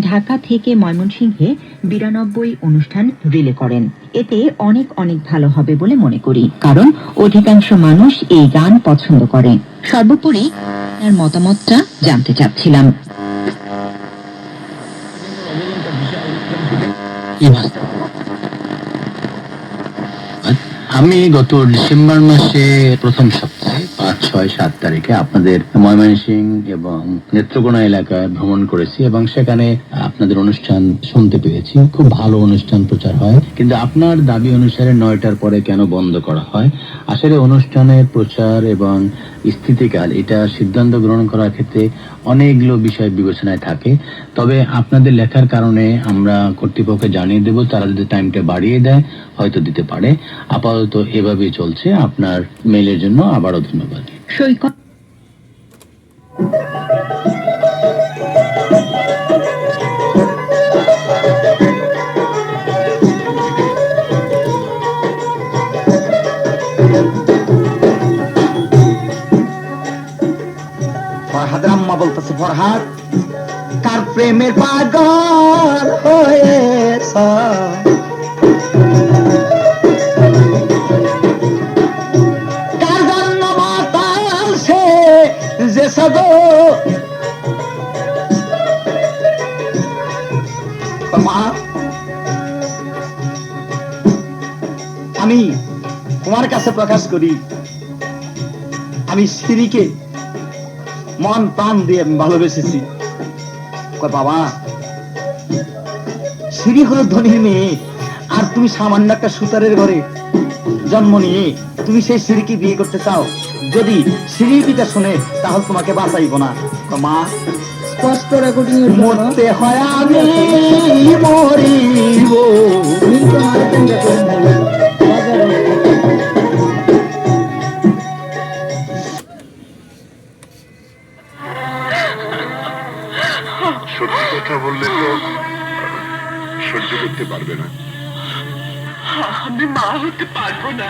ঢাকা থেকে ময়মনসিংহে বিরানব্বই অনুষ্ঠান রিলে করেন। এতে অনেক অনেক ভালো হবে বলে মনে করি, কারণ অধিকাংশ মানুষ এই গান পছন্দ করে। সর্বোপরি আপনার মতামতটা জানতে চাচ্ছিলাম। আমি গত ডিসেম্বর মাসে প্রথম সপ্তাহে পাঁচ, ছয়, সাত তারিখে আপনাদের ময়মনসিং এবং নেত্রকোনা এলাকায় ভ্রমণ করেছি এবং সেখানে আপনাদের অনুষ্ঠান শুনতে পেয়েছি। খুব ভালো অনুষ্ঠান প্রচার হয়। কিন্তু আপনার দাবি অনুসারে নয়টার পরে কেন বন্ধ করা হয়? আসলে অনুষ্ঠানের প্রচার এবং স্থিতিকাল, এটা সিদ্ধান্ত গ্রহণ করার ক্ষেত্রে অনেকগুলো বিষয় বিবেচনায় থাকে। তবে আপনাদের লেখার কারণে আমরা কর্তৃপক্ষকে জানিয়ে দেব, তারা যদি টাইমটা বাড়িয়ে দেয়, হয়তো দিতে পারে। আপাতত এভাবেই চলছে। আপনার মেলের জন্য আবারও ধন্যবাদ। সৈকত। ফরহাদের আম্মা বলতেছে ফরহাদ কার প্রেমের পাগল হয়েছ? মা। আমি তোমার কাছে প্রকাশ করি, আমি স্ত্রীকে মন প্রাণ দিয়ে ভালোবেসেছি। বাবা সিঁড়ি হলো ধনীর মেয়ে, আর তুমি সামান্য একটা সুতারের ঘরে জন্ম নিয়ে তুমি সেই সিঁড়িকে বিয়ে করতে চাও। যদি সিঁড়ির পিতা শুনে, তাহলে তোমাকে বাঁচাইব না। মা স্পষ্ট রেকর্ডিং মরতে হয় আমি মরিব। সত্যি কথা বললে তো সহ্য করতে পারবে না। আমি মা হতে পারব না।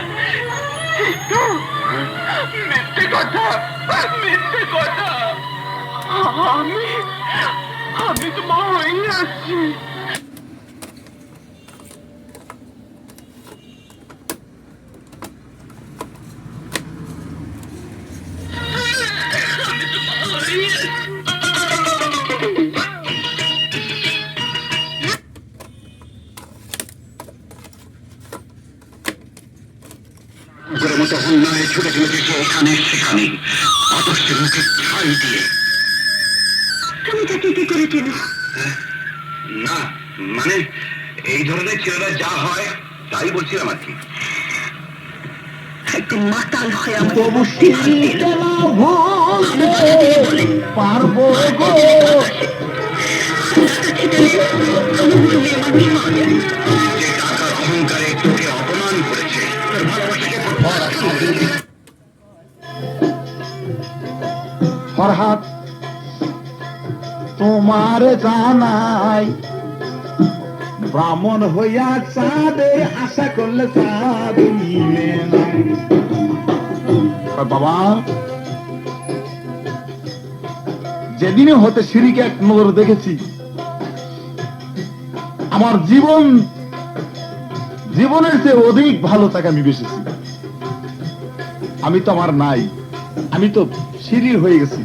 মিথ্যে কথা মিথ্যে কথা। আমি আমি তো মা হয়েই আসছি কুকুরের মতো অন্যায় ছুটে চলেছে এখানে সেখানে আদর্শের মুখে ছাই দিয়ে তুমি তাকে কি করে চেনো না মানে এই ধরনের ছেলেরা যা হয় তাই বলছিলাম আর কি একদিন মাতাল হয়ে আমার ভুলতে পারব অহংকারে তোকে অপমান করেছে তোর ভালোবাসাকে ফরহাদ তোমার জানাই, ব্রাহ্মণ হইয়া চাঁদে আশা করলে চাঁদ বাবা যেদিনে হতে সিঁড়িকে এক নজর দেখেছি, আমার জীবন, জীবনের চেয়ে অধিক ভালো তাকে আমি বেসেছি। আমি তো আমার নাই, আমি তো সিঁড়ির হয়ে গেছি।